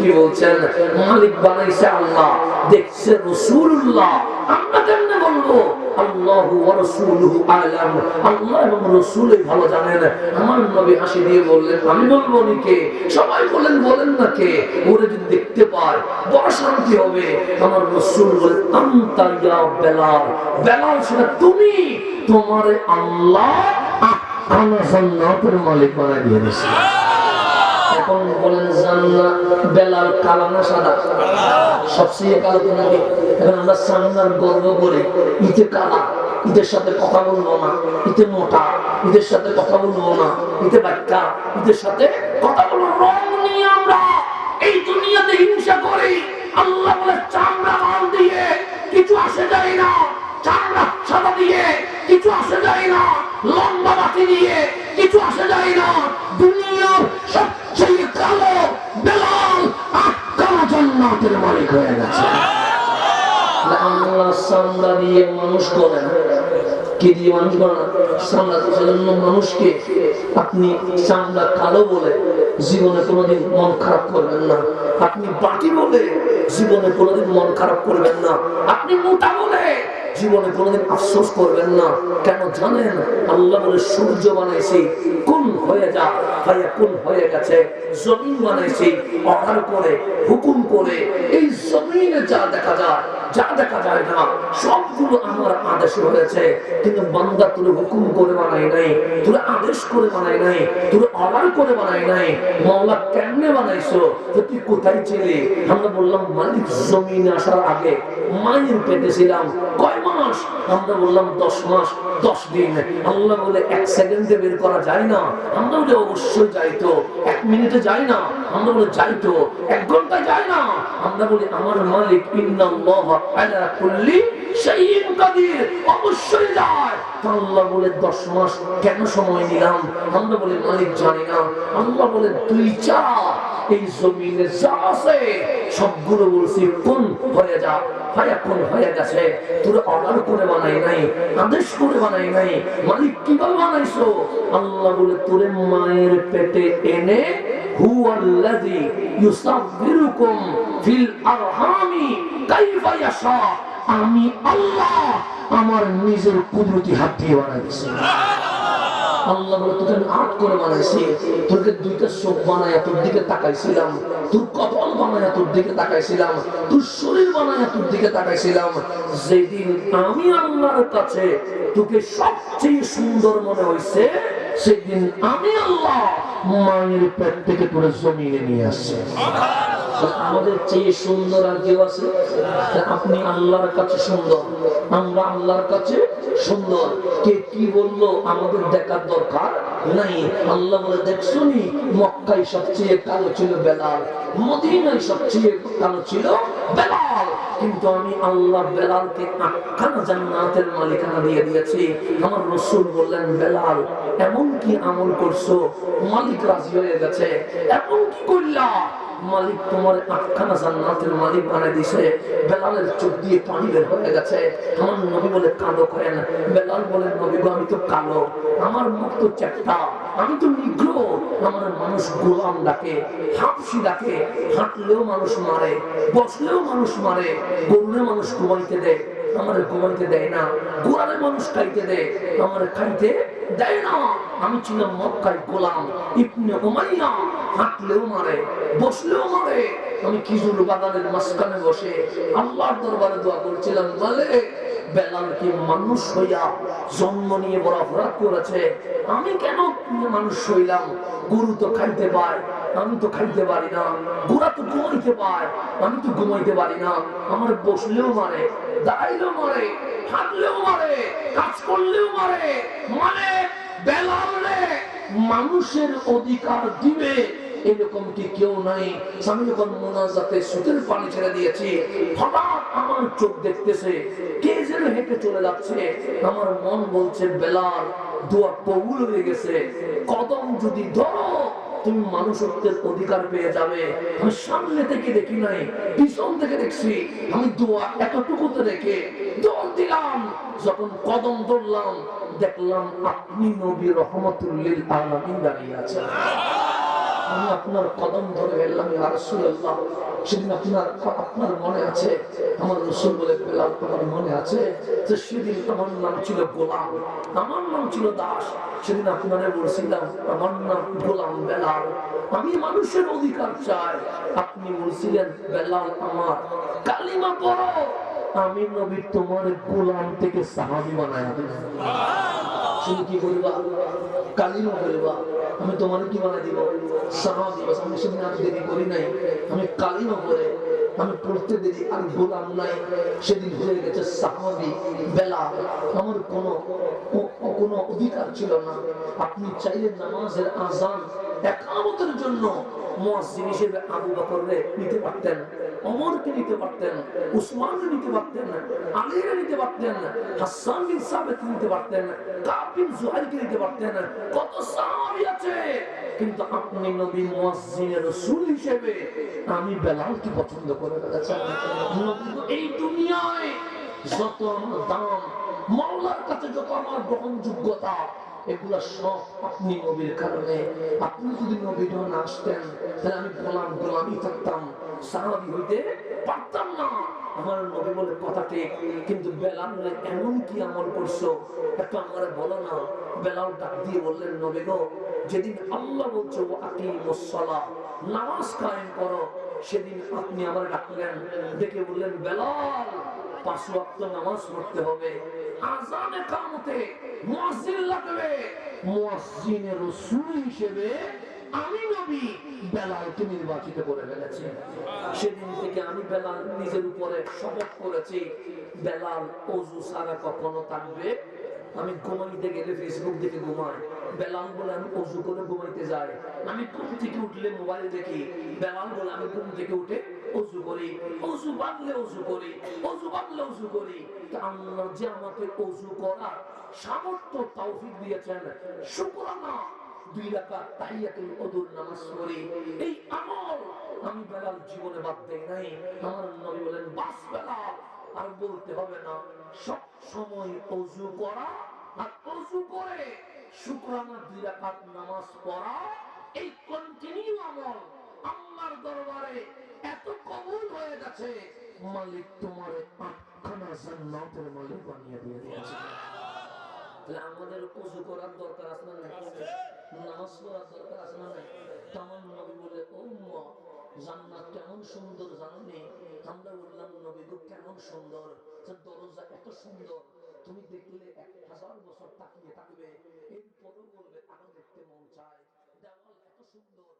কি বলছেন? মালিক বানাইছে আল্লাহ, দেখছে রসুল্লাহ আমরা কেমনে বলব? তুমি তোমারে আল্লাহ মালিক বানাই দিয়ে দিয়েছে। এখন বলেন জান্নাত, বেলাল, কালো না সাদা? সবচেয়ে কালো তো নাকি এখন আমরা সান্নার গর্ব করে, ইতে কালা ঈদের সাথে কথা বলব না। ইতে মোটা ঈদের সাথে কথা বলব না। ইতে বাচ্চা ঈদের সাথে কথা বলব রং নিয়ে আমরা এই দুনিয়াতে হিংসা করি। আল্লাহ বলে চামড়া মাল দিয়ে কিছু আসে যায় না। চামড়া সাদা দিয়ে কিছু আসে যায় না। লম্বা বাতি দিয়ে কিছু আসে যায় না। দুনিয়ার সবচেয়ে কালো বেলাল আটকানো জান্নাতের মালিক হয়ে গেছে। আল্লাহ চামড়া দিয়ে মানুষ করেন কি দিয়ে মানুষ করে না? সেজন্য মানুষকে আপনি সামলা কালো বলে জীবনে কোনোদিন মন খারাপ করবেন না। আপনি বাটি বলে জীবনে কোনোদিন মন খারাপ করবেন না। আপনি মোটা বলে জীবনে কোনোদিন আফসোস করবেন না। কেন জানেন? আল্লাহ বলে, সূর্য বানাইছি কোন হয়ে যা, ভাইয়া কোন হয়ে গেছে। জমিন বানাইছি, অর্ডার করে, হুকুম করে, এই জমিনে যা দেখা যায় যা দেখা যায় না, সবগুলো আমার আদেশ হয়েছে। কিন্তু বান্দা তুলে হুকুম করে বানাই নাই তুলে আদেশ করে বানাই নাই তুলে অর্ডার করে বানাই নাই। মাওলা কেমনে বানাইছো তুই কোথায় ছিলে? আমরা বললাম, মালিক জমিনে আসার আগে মায়ের পেটে ছিলাম কয় মাস? আমরা বললাম, দশ মাস, দশ দিন। আল্লাহ বলে, এক সেকেন্ডে বের করা যায় না। আমরা বলে, অবশ্যই যাইতো। এক মিনিটে যাই না। আমরা বলে, যাইতো। এক ঘন্টায় যায় না। আমরা বলি, আমার মালিক বলছি, কোন যা, হয়ে গেছে? তোর অর্ডার করে বানাই নাই, আদেশ করে বানাই নাই, মালিক কীভাবে বানাইছো? আল্লাহ বলে, তোরে মায়ের পেটে এনে আমি আল্লাহ আমার নিজের কুদরতি হাত দিয়ে বানাইছি আল্লাহ বলে, তোকে আট করে বানাইছি। তোকে দুইটা চোখ বানায় তোর দিকে তাকাইছিলাম। তোর কপাল বানায় তোর দিকে তাকাইছিলাম। তোর শরীর বানায় তোর দিকে তাকাইছিলাম। যেদিন আমি আল্লাহর কাছে তোকে সবচেয়ে সুন্দর মনে হয়েছে সেদিন আমি আল্লাহ মায়ের পেট থেকে তোর জমিনে নিয়ে আসছে আমাদের চেয়ে সুন্দর আর কেউ আছে? আপনি আল্লাহর কাছে সুন্দর, আমরা আল্লাহর কাছে সুন্দর। কে কি বলল আমাদের দেখার দরকার নাই। আল্লাহ বলে সবচেয়ে কালো ছিল বেলাল সবচেয়ে কালো ছিল বেলাল। কিন্তু আমি আল্লাহ বেলালকে জান্নাতের মালিকানা দিয়ে দিয়েছি। আমার রসুল বললেন, বেলাল, এমন কি আমল করছ? মালিক রাজি হয়ে গেছে। এমন কি করলা? মালিক তোমার আটখানা জান্নাতের মালিক বানাই দিছে বেলালের চোখ দিয়ে পানি বের হয়ে গেছে। আমার নবী বলে, কালো করেন বেলাল বলে, নবী আমি তো কালো। আমার মুখ তো চ্যাপটা। আমি তো নিগ্র আমার মানুষ গোলাম ডাকে, হাফসি ডাকে। হাঁটলেও মানুষ মারে, বসলেও মানুষ মারে। গরুরে মানুষ ঘুমাইতে দেয়, আমার ঘুমাইতে দেয় না। গোড়ালে মানুষ খাইতে দেয়, আমার খাইতে দেয় না আমি ছিলাম মক্কায় গোলাম, ইবনে উমাইয়া হাঁটলেও মারে, বসলেও মারে। আমি খেজুর বাগানের মাঝখানে বসে আল্লাহর দরবারে দোয়া করছিলাম, বলে, বেলাল কি মানুষ হইয়া জন্ম নিয়ে বড় অপরাধ করেছে? আমি কেন মানুষ হইলাম? গরু তো খাইতে পায়, আমি তো খাইতে পারি না। ঘোড়া তো ঘুমাইতে পায়, আমি তো ঘুমাইতে পারি না। আমার বসলেও মারে, দাঁড়াইলেও মারে। মারে কাজ করলেও মানে বেলাল মানুষের অধিকার দিবে, এরকম কি কেউ নাই? আমি যখন মোনাজাতে সুতের পানি ছেড়ে দিয়েছি, হঠাৎ আমার চোখ দেখতেছে, কে যেন হেঁটে চলে যাচ্ছে। আমার মন বলছে, বেলাল দোয়া কবুল হয়ে গেছে, কদম যদি ধরো তুমি মানুষত্বের অধিকার পেয়ে যাবে। আমি সামনে থেকে দেখি নাই, পিছন থেকে দেখছি। আমি দোয়া এতটুকুতে রেখে দৌড় দিলাম। যখন কদম ধরলাম, দেখলাম আপনি নবী রহমতুল্লিল আলমিন দাঁড়িয়ে আছেন। আমি আপনার কদম ধরে ইয়া রাসূলুল্লাহ। সেদিন আপনার আপনার মনে আছে? আমার রসুল বলে পেলাম আমার মনে আছে? যে সেদিন আমার নাম ছিল গোলাম। আমার নাম ছিল দাস। সেদিন আপনারা বলছিলাম আমার নাম গোলাম বেলাল। আমি মানুষের অধিকার চাই। আপনি বলছিলেন বেলাল আমার কালিমা পড়ো। আমি নবী তোমার গোলাম থেকে সাহাবি বানায় দেব কি করবা? কালিমা করবা? আমি তোমার কি বানাই দিব। সাহাবি আমি সেদিন আর দেরি করি নাই। আমি কালিমা পড়ে, আমি পড়তে দেরি আর গোলাম নাই। সেদিন হয়ে গেছে সাহাবি বেলা আমার কোনো কোনো অধিকার ছিল না। আপনি চাইলে নামাজের আজান একামতের জন্য মুয়াজ্জিন হিসেবে আবু নিতে পারতেন ওমরকে নিতে পারতেন উসমানকে নিতে পারতেন আলীকে নিতে পারতেন, হাসান বিন নিতে পারতেন জুহাইরকে নিতে পারতেন, কত সাহাবী আছে। কিন্তু আপনি নবী মুয়াজ্জিনের রাসূল হিসেবে আমি বেলালকে পছন্দ করে এই দুনিয়ায় যত দাম, মাওলার কাছে যত আমার গ্রহণযোগ্যতা এগুলা সব আপনি নবীর কারণে। আপনি যদি নবীর না আসতেন তাহলে আমি গোলাম গোলামই থাকতাম। সাহাবি হইতে পারতাম না। আমার নবী বলে কথা ঠিক কিন্তু বেলাল বলে, এমন কি আমল করছ? একটু আমার বলো না। বেলাল ডাক দিয়ে বললেন নবী গো যেদিন আল্লাহ বলছো ও আকি মুসলা নামাজ কায়েম করো। সেদিন আপনি আমার ডাকলেন, দেখে বললেন, বেলাল, পাঁচ ওয়াক্ত নামাজ পড়তে হবে। আমি নিজের উপরে শপথ করেছি, বেলাল অজু ছাড়া কখনো আমি ঘুমাইতে গেলে ফেসবুক দেখে ঘুমাই। বেলাল বলে, আমি অজু করে ঘুমাইতে যাই। আমি ঘুম থেকে উঠলে মোবাইল দেখি, বেলাল ঘুম থেকে উঠে অজু করি অজু বাঁধলে অজু করি অজু বাঁধলে অজু করি। আল্লাহ যে আমাকে অজু করার সামর্থ্য, তৌফিক দিয়েছেন। শুকরানা দুই রাকাত তাহিয়াতুল ওযুর নামাজ পড়ি। এই আমল আমি বেলাল জীবনে বাদ দেই নাই। আমার নবী বলেন, বাস বেলাল। আর বলতে হবে না, সব সময় অজু করা আর অজু করে শুকরানা দুই রাকাত নামাজ পড়া, এই কন্টিনিউ আমল আল্লাহর দরবারে এত কবুল হয়ে গেছে মালিক তোমার আটখানা জান্নাতের মালিক বানিয়ে দিয়ে দিয়েছে। তাহলে আমাদের উজু করার দরকার আছে না নামাজ পড়ার দরকার আছে না তেমন নবী বলে ও জান্নাত কেমন সুন্দর জাননি আমরা বললাম, নবী গো, কেমন সুন্দর? দরজা এত সুন্দর। তুমি দেখলে এক হাজার বছর তাকিয়ে থাকবে। এরপরও বলবে আরও দেখতে মন চায়। দেওয়াল এত সুন্দর।